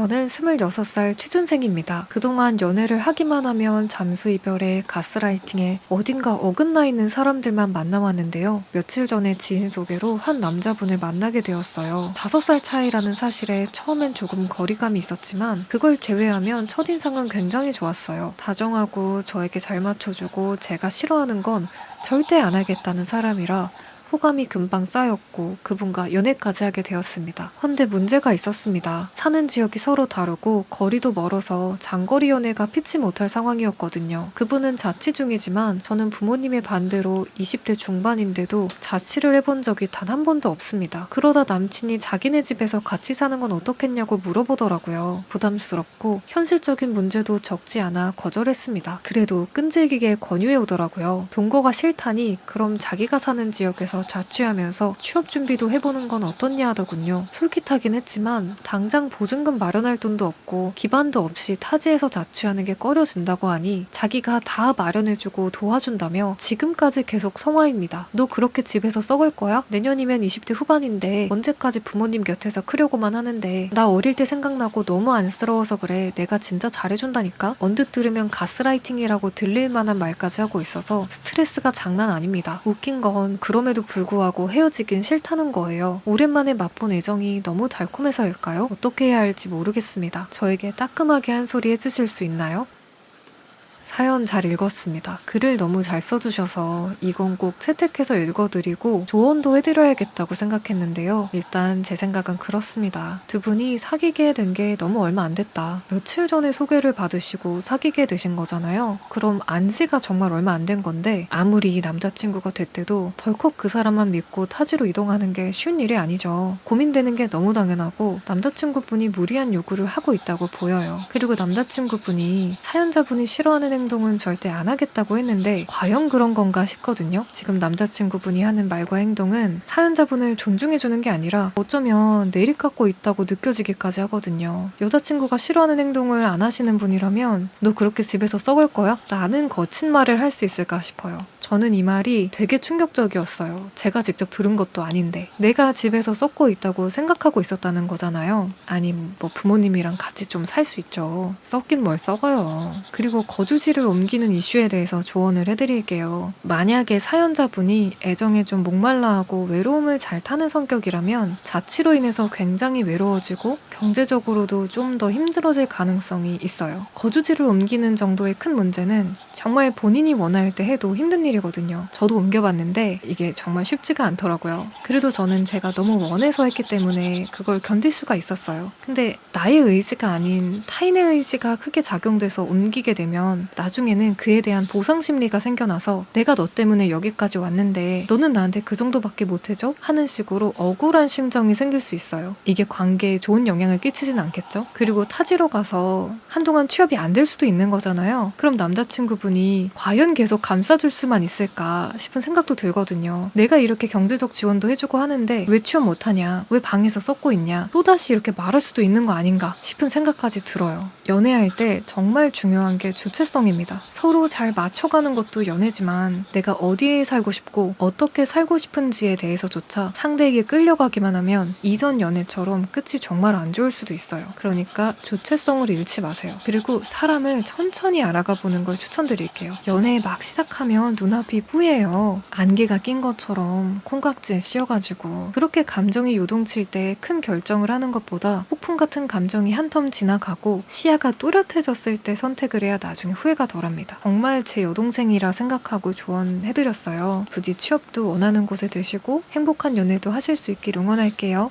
저는 26살 취준생입니다. 그동안 연애를 하기만 하면 잠수 이별에 가스라이팅에 어딘가 어긋나 있는 사람들만 만나왔는데요. 며칠 전에 지인 소개로 한 남자분을 만나게 되었어요. 5살 차이라는 사실에 처음엔 조금 거리감이 있었지만 그걸 제외하면 첫인상은 굉장히 좋았어요. 다정하고 저에게 잘 맞춰주고 제가 싫어하는 건 절대 안 하겠다는 사람이라 호감이 금방 쌓였고 그분과 연애까지 하게 되었습니다. 헌데 문제가 있었습니다. 사는 지역이 서로 다르고 거리도 멀어서 장거리 연애가 피치 못할 상황이었거든요. 그분은 자취 중이지만 저는 부모님의 반대로 20대 중반인데도 자취를 해본 적이 단 한 번도 없습니다. 그러다 남친이 자기네 집에서 같이 사는 건 어떻겠냐고 물어보더라고요. 부담스럽고 현실적인 문제도 적지 않아 거절했습니다. 그래도 끈질기게 권유해 오더라고요. 동거가 싫다니 그럼 자기가 사는 지역에서 자취하면서 취업 준비도 해보는 건 어떻냐 하더군요. 솔깃하긴 했지만 당장 보증금 마련할 돈도 없고 기반도 없이 타지에서 자취하는 게 꺼려진다고 하니 자기가 다 마련해주고 도와준다며 지금까지 계속 성화입니다. 너 그렇게 집에서 썩을 거야? 내년이면 20대 후반인데 언제까지 부모님 곁에서 크려고만 하는데 나 어릴 때 생각나고 너무 안쓰러워서 그래. 내가 진짜 잘해준다니까? 언뜻 들으면 가스라이팅이라고 들릴 만한 말까지 하고 있어서 스트레스가 장난 아닙니다. 웃긴 건 그럼에도 불구하고 헤어지긴 싫다는 거예요. 오랜만에 맛본 애정이 너무 달콤해서일까요? 어떻게 해야 할지 모르겠습니다. 저에게 따끔하게 한 소리 해주실 수 있나요? 사연 잘 읽었습니다. 글을 너무 잘 써주셔서 이건 꼭 채택해서 읽어드리고 조언도 해드려야겠다고 생각했는데요. 일단 제 생각은 그렇습니다. 두 분이 사귀게 된 게 너무 얼마 안 됐다. 며칠 전에 소개를 받으시고 사귀게 되신 거잖아요. 그럼 안지가 정말 얼마 안 된 건데 아무리 남자친구가 됐대도 덜컥 그 사람만 믿고 타지로 이동하는 게 쉬운 일이 아니죠. 고민되는 게 너무 당연하고 남자친구분이 무리한 요구를 하고 있다고 보여요. 그리고 남자친구분이 사연자분이 싫어하는 행동은 절대 안 하겠다고 했는데 과연 그런 건가 싶거든요. 지금 남자친구분이 하는 말과 행동은 사연자분을 존중해주는 게 아니라 어쩌면 내리 깎고 있다고 느껴지기까지 하거든요. 여자친구가 싫어하는 행동을 안 하시는 분이라면 너 그렇게 집에서 썩을 거야? 라는 거친 말을 할 수 있을까 싶어요. 저는 이 말이 되게 충격적이었어요. 제가 직접 들은 것도 아닌데 내가 집에서 썩고 있다고 생각하고 있었다는 거잖아요. 아니 뭐 부모님이랑 같이 좀 살 수 있죠. 썩긴 뭘 썩어요. 그리고 거주지 를 옮기는 이슈에 대해서 조언을 해드릴게요. 만약에 사연자분이 애정에 좀 목말라하고 외로움을 잘 타는 성격이라면 자취로 인해서 굉장히 외로워지고 경제적으로도 좀 더 힘들어질 가능성이 있어요. 거주지를 옮기는 정도의 큰 문제는 정말 본인이 원할 때 해도 힘든 일이거든요. 저도 옮겨봤는데 이게 정말 쉽지가 않더라고요. 그래도 저는 제가 너무 원해서 했기 때문에 그걸 견딜 수가 있었어요. 근데 나의 의지가 아닌 타인의 의지가 크게 작용돼서 옮기게 되면 나중에는 그에 대한 보상 심리가 생겨나서 내가 너 때문에 여기까지 왔는데 너는 나한테 그 정도밖에 못해줘? 하는 식으로 억울한 심정이 생길 수 있어요. 이게 관계에 좋은 영향을 끼치진 않겠죠? 그리고 타지로 가서 한동안 취업이 안 될 수도 있는 거잖아요. 그럼 남자친구분이 과연 계속 감싸줄 수만 있을까 싶은 생각도 들거든요. 내가 이렇게 경제적 지원도 해주고 하는데 왜 취업 못하냐? 왜 방에서 썩고 있냐? 또다시 이렇게 말할 수도 있는 거 아닌가 싶은 생각까지 들어요. 연애할 때 정말 중요한 게 주체성 입니다. 서로 잘 맞춰가는 것도 연애지만 내가 어디에 살고 싶고 어떻게 살고 싶은지에 대해서조차 상대에게 끌려가기만 하면 이전 연애처럼 끝이 정말 안 좋을 수도 있어요. 그러니까 주체성을 잃지 마세요. 그리고 사람을 천천히 알아가 보는 걸 추천드릴게요. 연애 막 시작하면 눈앞이 뿌예요. 안개가 낀 것처럼 콩깍지에 씌어가지고 그렇게 감정이 요동칠 때 큰 결정을 하는 것보다 폭풍 같은 감정이 한 텀 지나가고 시야가 또렷해졌을 때 선택을 해야 나중에 후회가 덜합니다. 정말 제 여동생이라 생각하고 조언해드렸어요. 부디 취업도 원하는 곳에 되시고 행복한 연애도 하실 수 있길 응원할게요.